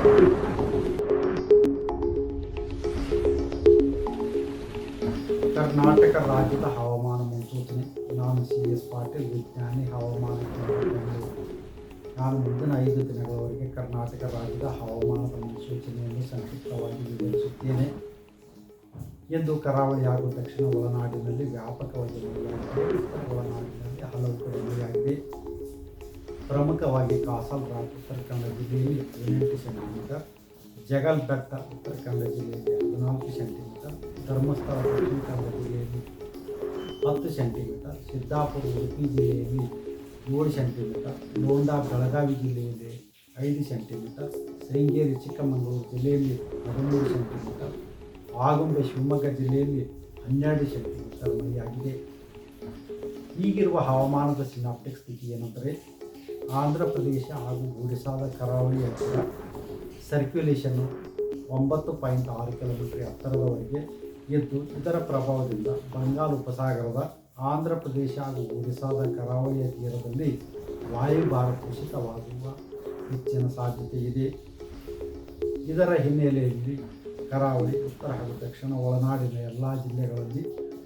ಕರ್ನಾಟಕ ರಾಜ್ಯದ ಹವಾಮಾನ ಮುನ್ಸೂಚನೆ. ನಾನು ಸಿ ಎಸ್ ಪಾಟೀಲ್, ವಿಜ್ಞಾನಿ, ಹವಾಮಾನ ನಾನು ಮುಂದಿನ ಐದು ದಿನಗಳವರೆಗೆ ಕರ್ನಾಟಕ ರಾಜ್ಯದ ಹವಾಮಾನದ ಮುನ್ಸೂಚನೆಯನ್ನು ಸಂಕ್ಷಿಪ್ತವಾಗಿ ವಿವರಿಸುತ್ತೇನೆ. ಎಂದು ಕರಾವಳಿ ಹಾಗೂ ದಕ್ಷಿಣ ಒಳನಾಡಿನಲ್ಲಿ ವ್ಯಾಪಕವಾಗಿ ಒಳನಾಡಿನಲ್ಲಿ ಹಲವು ಪ್ರಮುಖವಾಗಿ ಕಾಸಲ್ ರಾಜ್ ಉತ್ತರ ಕನ್ನಡ ಜಿಲ್ಲೆಯಲ್ಲಿ ಹದಿನೆಂಟು ಸೆಂಟಿಮೀಟರ್, ಜಗಲ್ ಬೆಟ್ಟ ಉತ್ತರ ಕನ್ನಡ ಜಿಲ್ಲೆಯಲ್ಲಿ ಹದಿನಾಲ್ಕು ಸೆಂಟಿಮೀಟರ್, ಧರ್ಮಸ್ಥಳ ದಕ್ಷಿಣ ಕನ್ನಡ ಜಿಲ್ಲೆಯಲ್ಲಿ ಹತ್ತು ಸೆಂಟಿಮೀಟರ್, ಸಿದ್ದಾಪುರ, ಉಡುಪಿ ಜಿಲ್ಲೆಯಲ್ಲಿ ಏಳು ಸೆಂಟಿಮೀಟರ್ ಲೋಂಡಾ ಬೆಳಗಾವಿ ಜಿಲ್ಲೆಯಲ್ಲಿ ಐದು ಸೆಂಟಿಮೀಟರ್, ಶೃಂಗೇರಿ, ಚಿಕ್ಕಮಗಳೂರು ಜಿಲ್ಲೆಯಲ್ಲಿ ಹದಿಮೂರು ಸೆಂಟಿಮೀಟರ್, ಆಗುಂಬೆ, ಶಿವಮೊಗ್ಗ ಜಿಲ್ಲೆಯಲ್ಲಿ ಹನ್ನೆರಡು ಸೆಂಟಿಮೀಟರ್ ಮಳೆಯಾಗಿದೆ. ಈಗಿರುವ ಹವಾಮಾನದ ಸಿನಾಪ್ಟಿಕ್ ಸ್ಥಿತಿ ಏನೆಂದರೆ ಆಂಧ್ರ ಪ್ರದೇಶ ಹಾಗೂ ಒಡಿಶಾದ ಕರಾವಳಿ ಹತ್ತಿರ ಸರ್ಕ್ಯುಲೇಷನ್ನು ಒಂಬತ್ತು ಪಾಯಿಂಟ್ ಆರು ಕಿಲೋಮೀಟರ್ ಎತ್ತರದವರೆಗೆ ಇದ್ದು ಇದರ ಪ್ರಭಾವದಿಂದ ಬಂಗಾಳ ಉಪಸಾಗರದ ಆಂಧ್ರ ಪ್ರದೇಶ ಹಾಗೂ ಒಡಿಶಾದ ಕರಾವಳಿಯ ತೀರದಲ್ಲಿ ವಾಯುಭಾರ ಕುಸಿತವಾಗುವ ಹೆಚ್ಚಿನ ಸಾಧ್ಯತೆ ಇದೆ. ಇದರ ಹಿನ್ನೆಲೆಯಲ್ಲಿ ಕರಾವಳಿ, ಉತ್ತರ ಹಾಗೂ ದಕ್ಷಿಣ ಒಳನಾಡಿನ ಎಲ್ಲ ಜಿಲ್ಲೆಗಳಲ್ಲಿ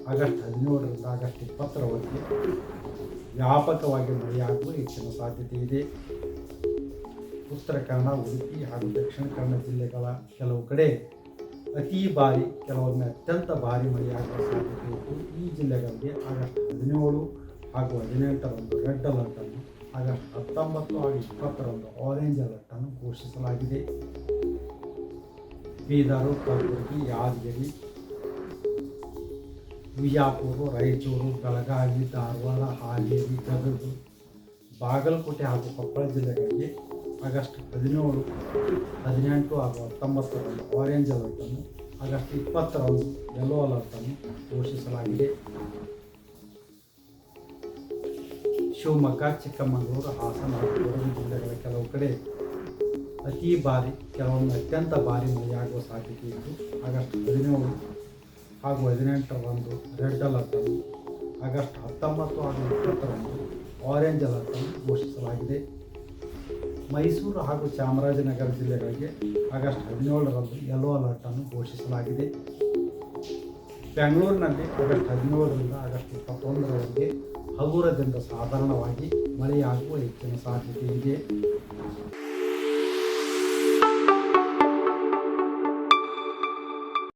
ಆಗಸ್ಟ್ ಹದಿನೇಳರಿಂದ ಆಗಸ್ಟ್ ಇಪ್ಪತ್ತರವರೆಗೆ ವ್ಯಾಪಕವಾಗಿ ಮಳೆಯಾಗುವ ಹೆಚ್ಚಿನ ಸಾಧ್ಯತೆ ಇದೆ. ಉತ್ತರ ಕನ್ನಡ, ಉಡುಪಿ ಹಾಗೂ ದಕ್ಷಿಣ ಕನ್ನಡ ಜಿಲ್ಲೆಗಳ ಕೆಲವು ಕಡೆ ಅತಿ ಭಾರಿ ಕೆಲವೊಮ್ಮೆ ಅತ್ಯಂತ ಭಾರಿ ಮಳೆಯಾಗುವ ಸಾಧ್ಯತೆ ಇದ್ದು, ಈ ಜಿಲ್ಲೆಗಳಿಗೆ ಆಗಸ್ಟ್ ಹದಿನೇಳು ಹಾಗೂ ಹದಿನೆಂಟರಂದು ರೆಡ್ ಅಲರ್ಟನ್ನು ಆಗಸ್ಟ್ ಹತ್ತೊಂಬತ್ತು ಹಾಗೂ ಇಪ್ಪತ್ತರಂದು ಆರೆಂಜ್ ಅಲರ್ಟನ್ನು ಘೋಷಿಸಲಾಗಿದೆ. ಬೀದರು, ಕಲಬುರಗಿ, ಯಾದಗಿರಿ ವಿಜಯಪುರ ರಾಯಚೂರು, ಬೆಳಗಾವಿ, ಧಾರವಾಡ, ಹಾವೇರಿ, ಗದಗ, ಬಾಗಲಕೋಟೆ ಹಾಗೂ ಕೊಪ್ಪಳ ಜಿಲ್ಲೆಗಳಿಗೆ ಆಗಸ್ಟ್ ಹದಿನೇಳು, ಹದಿನೆಂಟು ಹಾಗೂ ಹತ್ತೊಂಬತ್ತರಂದು ಆರೆಂಜ್ ಅಲರ್ಟನ್ನು ಆಗಸ್ಟ್ ಇಪ್ಪತ್ತರಂದು ಯೆಲ್ಲೋ ಅಲರ್ಟನ್ನು ಘೋಷಿಸಲಾಗಿದೆ. ಶಿವಮೊಗ್ಗ, ಚಿಕ್ಕಮಗಳೂರು, ಹಾಸನ, ಕೊಡಗು ಜಿಲ್ಲೆಗಳ ಕೆಲವು ಕಡೆ ಅತಿ ಭಾರಿ ಕೆಲವೊಂದು ಅತ್ಯಂತ ಭಾರಿ ಮಳೆಯಾಗುವ ಸಾಧ್ಯತೆ ಇದ್ದು, ಆಗಸ್ಟ್ ಹದಿನೇಳು ಹಾಗೂ ಹದಿನೆಂಟರಂದು ರೆಡ್ ಅಲರ್ಟನ್ನು ಆಗಸ್ಟ್ ಹತ್ತೊಂಬತ್ತು ಹಾಗೂ ಇಪ್ಪತ್ತರಂದು ಆರೆಂಜ್ ಅಲರ್ಟನ್ನು ಘೋಷಿಸಲಾಗಿದೆ. ಮೈಸೂರು ಹಾಗೂ ಚಾಮರಾಜನಗರ ಜಿಲ್ಲೆಗಳಿಗೆ ಆಗಸ್ಟ್ ಹದಿನೇಳರಂದು ಯೆಲ್ಲೋ ಅಲರ್ಟನ್ನು ಘೋಷಿಸಲಾಗಿದೆ. ಬೆಂಗಳೂರಿನಲ್ಲಿ ಆಗಸ್ಟ್ ಹದಿನೇಳರಿಂದ ಆಗಸ್ಟ್ ಇಪ್ಪತ್ತೊಂದರವರೆಗೆ ಹಗುರದಿಂದ ಸಾಧಾರಣವಾಗಿ ಮಳೆಯಾಗುವ ಹೆಚ್ಚಿನ ಸಾಧ್ಯತೆ ಇದೆ.